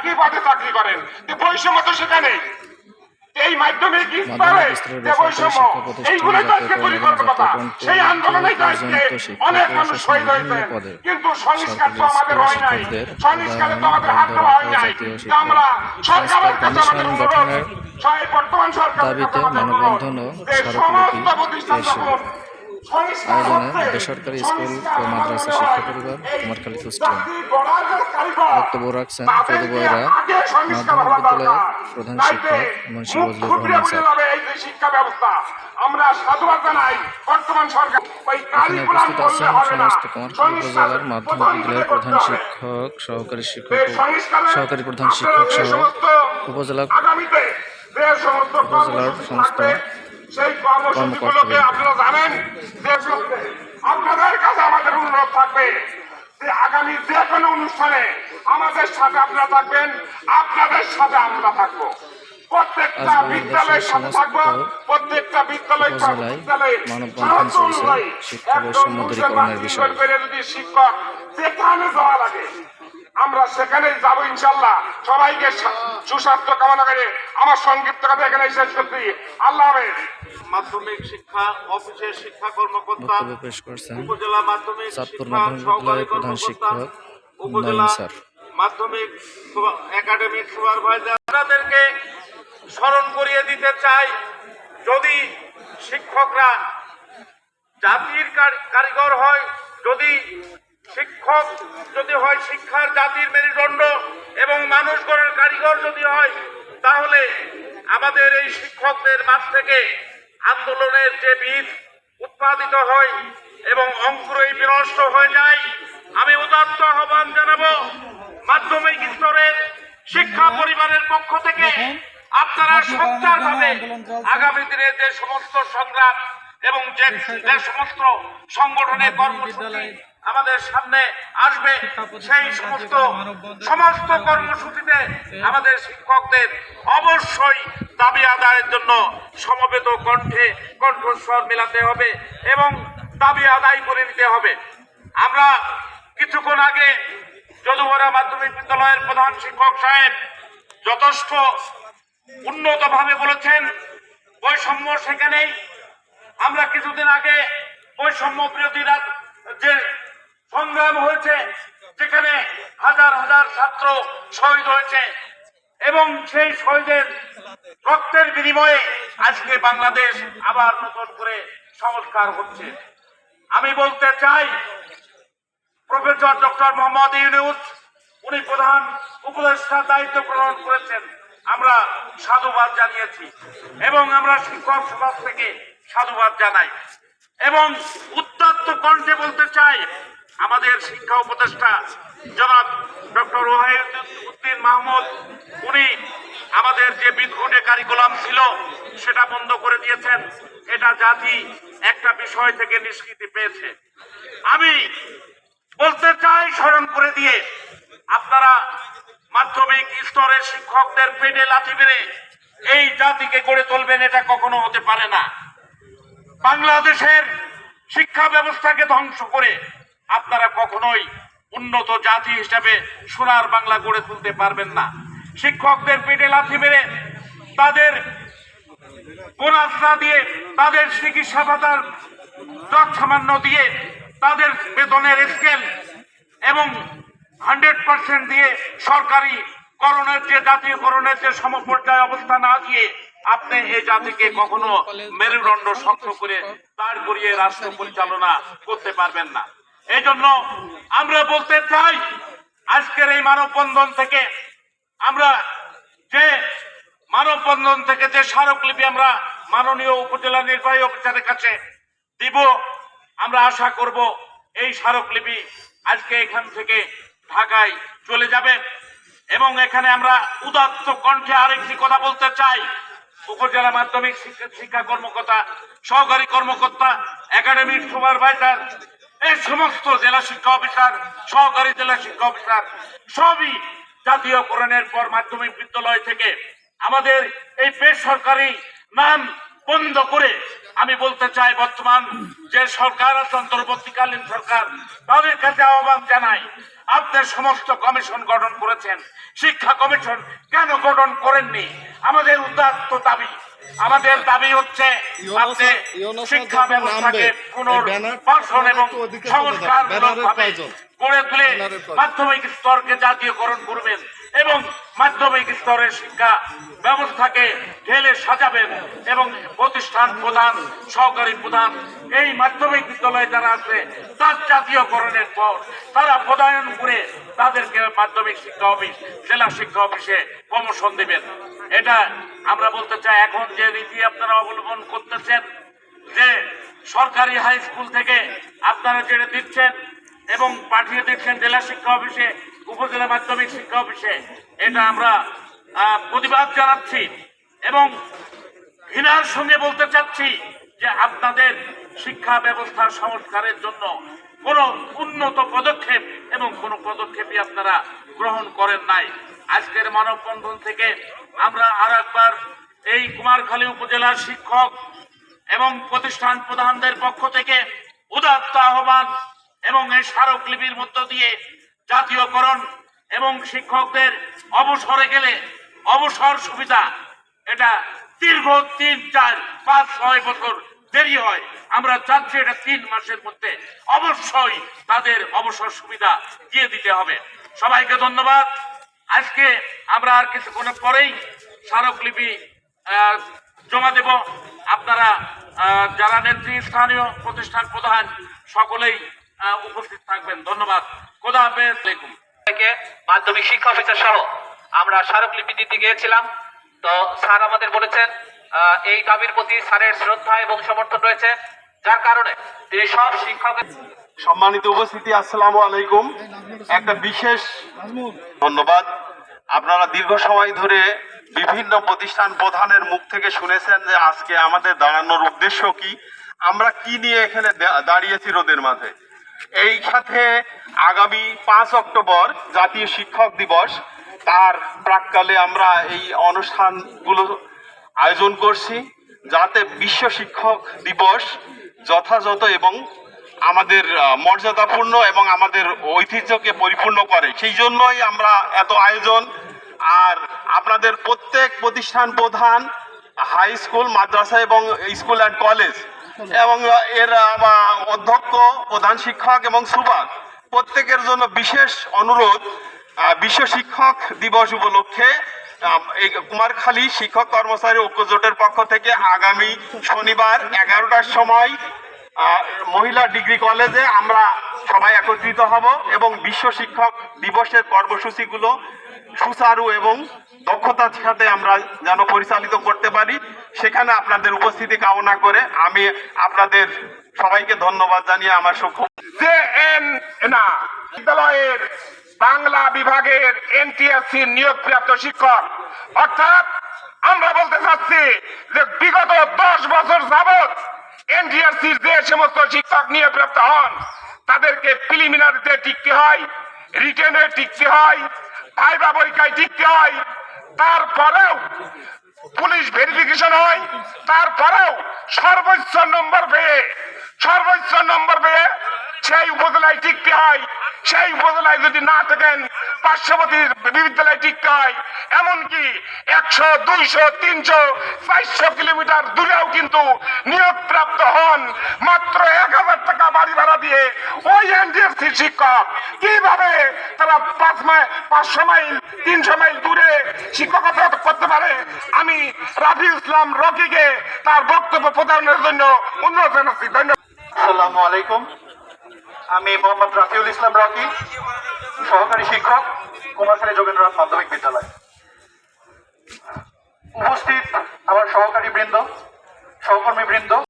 একই পদে চাকরি করেন। তো বৈষম্য তো সেখানে এই মাধ্যমিক স্তরে স্তরের যে বৈষম্য। এইগুলোই তো আজকে পরিকল্পনা। সেই আন্দোলনে পর্যন্ত দায়িত্বে শিক্ষা অনেক মানুষ শহীদ হয়েছেন কিন্তু সংস্কার তো আমাদের হয় নাই। সংস্কারে তো আমাদের হাত দেওয়া হয় নাই। তো আমরা সরকারের কাছে আমাদের অনুরোধ। বর্তমান সরকারের দাবিতে কাছে আমাদের অনুরোধ। যে সমস্ত প্রতিষ্ঠান আয়োজনে বেসরকারি স্কুল ও মাদ্রাসা শিক্ষা। পরিবার কুমারখালী কুষ্টিয়া বক্তব্য রাখছেন পদবয়রা মাধ্যমিক বিদ্যালয়ের। প্রধান শিক্ষক মুন্সি বজলুর রহমান এখানে উপস্থিত আছেন সমস্ত কুমারখালী সংস্কার উপজেলার মাধ্যমিক প্রধান বিদ্যালয়ের প্রধান শিক্ষক সহকারী শিক্ষক সহকারী প্রধান শিক্ষক সহ উপজেলা উপজেলার সমস্ত থাকবে, জানেন যে আপনাদের কাছে আমাদের অনুরোধ থাকবে যে আগামী যে কোনো অনুষ্ঠানে আমাদের সাথে আপনারা থাকবেন আপনাদের সাথে আমরা থাকব। প্রত্যেকটা বিদ্যালয়ের সাথে থাকব প্রত্যেকটা বিদ্যালয় উপজেলায় বিদ্যালয়ে যদি শিক্ষক যেখানে যাওয়া লাগে আমরা সেখানে যাব ইনশাল্লাহ। সবাইকে সুস্বাস্থ্য কামনা করে আমার সংক্ষিপ্ত কথা এখানে শেষ করছি। আল্লাহ হাফেজ। মাধ্যমিক শিক্ষা অফিসের শিক্ষা কর্মকর্তা পেশ করছেন উপজেলা মাধ্যমিক শিক্ষা সহকারী কর্মকর্তা শিক্ষক উপজেলা মাধ্যমিক একাডেমিক সুপারভাইজার। তাদেরকে স্মরণ করিয়ে দিতে চাই যদি শিক্ষকরা জাতির কারিগর হয় যদি শিক্ষক যদি হয় শিক্ষার জাতির মেরুদণ্ড এবং মানুষ গড়ের কারিগর যদি হয় তাহলে আমাদের এই শিক্ষকদের মাঝ থেকে আন্দোলনের যে বীজ উৎপাদিত হয় এবং অঙ্কুরই বিনষ্ট হয়ে যায় আমি উদাত্ত আহ্বান জানাব মাধ্যমিক স্তরের শিক্ষা পরিবারের পক্ষ থেকে আপনারা সোচ্চারভাবে আগামী দিনে যে সমস্ত সংগ্রাম এবং যে যে সমস্ত সংগঠনের কর্মসূচি আমাদের সামনে আসবে সেই সমস্ত সমস্ত কর্মসূচিতে আমাদের শিক্ষকদের অবশ্যই দাবি আদায়ের জন্য সমবেত কণ্ঠে কণ্ঠস্বর মেলাতে হবে এবং দাবি আদায় করে নিতে হবে। আমরা কিছুক্ষণ আগে যদুবরা মাধ্যমিক বিদ্যালয়ের প্রধান শিক্ষক সাহেব যথেষ্ট উন্নতভাবে বলেছেন বৈষম্য সেখানেই। আমরা কিছুদিন আগে বৈষম্য বিরোধী রাজ- যে সংগ্রাম হয়েছে, যেখানে হাজার হাজার ছাত্র শহীদ হয়েছে। এবং সেই শহীদের রক্তের বিনিময়ে আজকে বাংলাদেশ আবার নতুন করে সংস্কার হচ্ছে। আমি বলতে চাই, প্রফেসর ডক্টর মোহাম্মদ ইউনুস, উনি প্রধান উপদেষ্টার দায়িত্ব গ্রহণ করেছেন। আমরা সাধুবাদ জানিয়েছি এবং আমরা শিক্ষক সমাজ থেকে সাধুবাদ জানাই। এবং উত্তপ্ত কণ্ঠে বলতে চাই আমাদের শিক্ষা উপদেষ্টা জনাব ডক্টর উদ্দিন মাহমুদ, উনি আমাদের যে বিদঘুটে কারিকুলাম ছিল, সেটা বন্ধ করে দিয়েছেন। এটা জাতি একটা বিষয় থেকে নিষ্কৃতি পেয়েছে। আমি বলতে চাই স্মরণ করে দিয়ে, আপনারা মাধ্যমিক স্তরের শিক্ষকদের পেটে লাথি মেরে এই জাতিকে গড়ে তুলবেন, এটা কখনো হতে পারে না। বাংলাদেশের শিক্ষা ব্যবস্থাকে ধ্বংস করে আপনারা কখনোই উন্নত জাতি হিসাবে সোনার বাংলা গড়ে তুলতে পারবেন না। শিক্ষকদের পেটে লাথি মেরে তাদের না দিয়ে তাদের চিকিৎসা ভাতার সামান্য দিয়ে তাদের বেতনের স্কেল এবং হান্ড্রেড পার্সেন্ট দিয়ে সরকারি করণের যে জাতীয়করণের যে সমপর্যায় অবস্থা না দিয়ে আপনি এই জাতিকে কখনো মেরুদণ্ড শক্ত করে দাঁড় করিয়ে রাষ্ট্র পরিচালনা করতে পারবেন না। এই জন্য আমরা বলতে চাই, আজকের এই মানববন্ধন থেকে আমরা যে মানববন্ধন থেকে যে স্মারকলিপি আমরা মাননীয় উপজেলা নির্বাহী অফিসারের কাছে দিব, আমরা আশা করব এই স্মারকলিপি আজকে এখান থেকে ঢাকায় চলে যাবে এবং এখানে আমরা উদাত্ত কণ্ঠে আরেকটি কথা বলতে চাই। উপজেলা মাধ্যমিক শিক্ষা কর্মকর্তা, সহকারী কর্মকর্তা একাডেমিক সুপারভাইজার এই সমস্ত জেলা শিক্ষা অফিসার, সহকারী জেলা শিক্ষা অফিসার, সবই জাতীয়করণের পর মাধ্যমিক বিদ্যালয় থেকে আমাদের এই বেসরকারি নাম বন্ধ করে আমি বলতে চাই বর্তমান যে সরকার আছে, অন্তর্বর্তীকালীন সরকার, তাদের কাছে আহ্বান জানাই, আপনার সমস্ত কমিশন গঠন করেছেন। শিক্ষা কমিশন কেন গঠন করেননি? আমাদের উদাত্ত দাবি। আমাদের দাবি হচ্ছে আপনি শিক্ষা ব্যবস্থাকে পুনর্বাসন এবং সংস্কার গড়ে তুলে মাধ্যমিক স্তরকে জাতীয়করণ করবেন এবং মাধ্যমিক স্তরের শিক্ষা ব্যবস্থাকে ঢেলে সাজাবেন এবং প্রতিষ্ঠান প্রধান সহকারী প্রধান এই মাধ্যমিক বিদ্যালয়ে যারা আছে তার জাতীয়করণের পর তারা প্রদায়ন করে তাদেরকে মাধ্যমিক শিক্ষা অফিস জেলা শিক্ষা অফিসে প্রমোশন দিবেন। এটা আমরা বলতে চাই এখন যে রীতি আপনারা অবলম্বন করতেছেন, যে সরকারি হাই স্কুল থেকে আপনারা যেটা দিচ্ছেন এবং পাঠিয়ে দিচ্ছেন জেলা শিক্ষা অফিসে, উপজেলা মাধ্যমিক শিক্ষা অফিসে, এটা আমরা প্রতিবাদ জানাচ্ছি এবং ঘৃণার সঙ্গে বলতে চাচ্ছি যে আপনাদের শিক্ষা ব্যবস্থা সংস্কারের জন্য কোনো উন্নত পদক্ষেপ এবং কোনো পদক্ষেপই আপনারা গ্রহণ করেন নাই। আজকের মানববন্ধন থেকে আমরা আর একবার এই কুমারখালী উপজেলার শিক্ষক এবং প্রতিষ্ঠান প্রধানদের পক্ষ থেকে উদাত্ত আহ্বান এবং এই স্মারকলিপির মধ্য দিয়ে জাতীয়করণ এবং শিক্ষকদের অবসরে গেলে অবসর সুবিধা। এটা দীর্ঘ তিন চার, পাঁচ, ছয় বছর দেরি হয়। আমরা চাচ্ছি এটা তিন মাসের মধ্যে অবশ্যই তাদের অবসর সুবিধা দিয়ে দিতে হবে। সবাইকে ধন্যবাদ। আজকে আমরা আর কিছুক্ষণের পরেই স্মারকলিপি আহ, জমা দেব। আপনারা আহ, যারা স্থানীয় প্রতিষ্ঠান প্রধান সকলেই উপস্থিত থাকবেন। ধন্যবাদ। খোদা হাফেজ। থেকে মাধ্যমিক শিক্ষা অফিসার সহ আমরা স্মারকলিপি দিতে গিয়েছিলাম। তো স্যার আমাদের বলেছেন আহ, এই দাবির প্রতি স্যারের শ্রদ্ধা এবং সমর্থন রয়েছে। যার কারণে তিনি সব শিক্ষকের সম্মানিত উপস্থিতি আসসালামু আলাইকুম। একটা বিশেষ ধন্যবাদ। আপনারা দীর্ঘ সময় ধরে বিভিন্ন প্রতিষ্ঠান প্রধানের মুখ থেকে শুনেছেন যে আজকে আমাদের দাঁড়ানোর উদ্দেশ্য কি? আমরা কি নিয়ে এখানে দাঁড়িয়েছি রোদের মাঝে? এই সাথে আগামী পাঁচ অক্টোবর জাতীয় শিক্ষক দিবস, তার প্রাককালে আমরা এই অনুষ্ঠানগুলো আয়োজন করছি। যাতে বিশ্ব শিক্ষক দিবস যথাযথ এবং আমাদের মর্যাদাপূর্ণ এবং আমাদের ঐতিহ্যকে পরিপূর্ণ করে। সেই জন্যই আমরা এত আয়োজন। আর আপনাদের প্রত্যেক প্রতিষ্ঠান প্রধান, হাই স্কুল, মাদ্রাসা এবং স্কুল অ্যান্ড কলেজ এবং এর অধ্যক্ষ, প্রধান শিক্ষক এবং সুবাক প্রত্যেকের জন্য বিশেষ অনুরোধ বিশ্ব শিক্ষক দিবস উপলক্ষে এই কুমারখালী শিক্ষক কর্মচারী ঐক্যজোটের পক্ষ থেকে আগামী শনিবার এগারোটার সময় মহিলা ডিগ্রি কলেজে আমরা সবাই একত্রিত হব এবং বিশ্ব শিক্ষক দিবসের কর্মসূচিগুলো সুচারু এবং দক্ষতার সাথে আমরা যেন পরিচালিত করতে পারি। সেখানে আপনাদের উপস্থিতি কামনা করে আমি আপনাদের সবাইকে ধন্যবাদ জানিয়ে আমার সূক্ষ্ম বিদ্যালয়ের বাংলা বিভাগের এনটিএসসি নিয়োগপ্রাপ্ত শিক্ষক। অর্থাৎ আমরা বলতে চাচ্ছি যে বিগত দশ বছর যাবৎ এনটিএসসির যে সমস্ত শিক্ষক নিয়ে প্রাপ্ত হন, তাদেরকে প্রিলিমিনারিতে টিকতে হয় রিটেনে টিকতে হয় ভাইবা পরীক্ষায় টিকতে হয়, তারপরেও পুলিশ ভেরিফিকেশন হয়, তারপরেও সর্বোচ্চ নম্বর পেয়ে, সর্বোচ্চ নম্বর পেয়ে সেই উপজেলায় টিকতে হয়। সেই উপজেলায় যদি না থাকেন, পার্শ্ববর্তী বিদ্যালয়ে টিকতে হয়। এমনকি একশো, দুইশো, তিনশো, চারশো কিলোমিটার দূরেও কিন্তু নিয়োগপ্রাপ্ত হন। মাত্র এক হাজার টাকা বাড়ি ভাড়া দিয়ে ওই এনডিএফসি শিক্ষক। কীভাবে তারা পাঁচ মাইল, পাঁচশো মাইল, তিনশো মাইল দূরে শিক্ষকতা করতে পারে? আমি রাফি ইসলাম রকিকে তার বক্তব্য প্রদানের জন্য অনুরোধ জানাচ্ছি। ধন্যবাদ। আসসালামু আলাইকুম। আমি মোহাম্মদ রাফিউল ইসলাম রকি সহকারী শিক্ষক, কুমারখালী যোগেন্দ্রনাথ মাধ্যমিক বিদ্যালয়। উপস্থিত আমার সহকারী বৃন্দ সহকর্মী বৃন্দ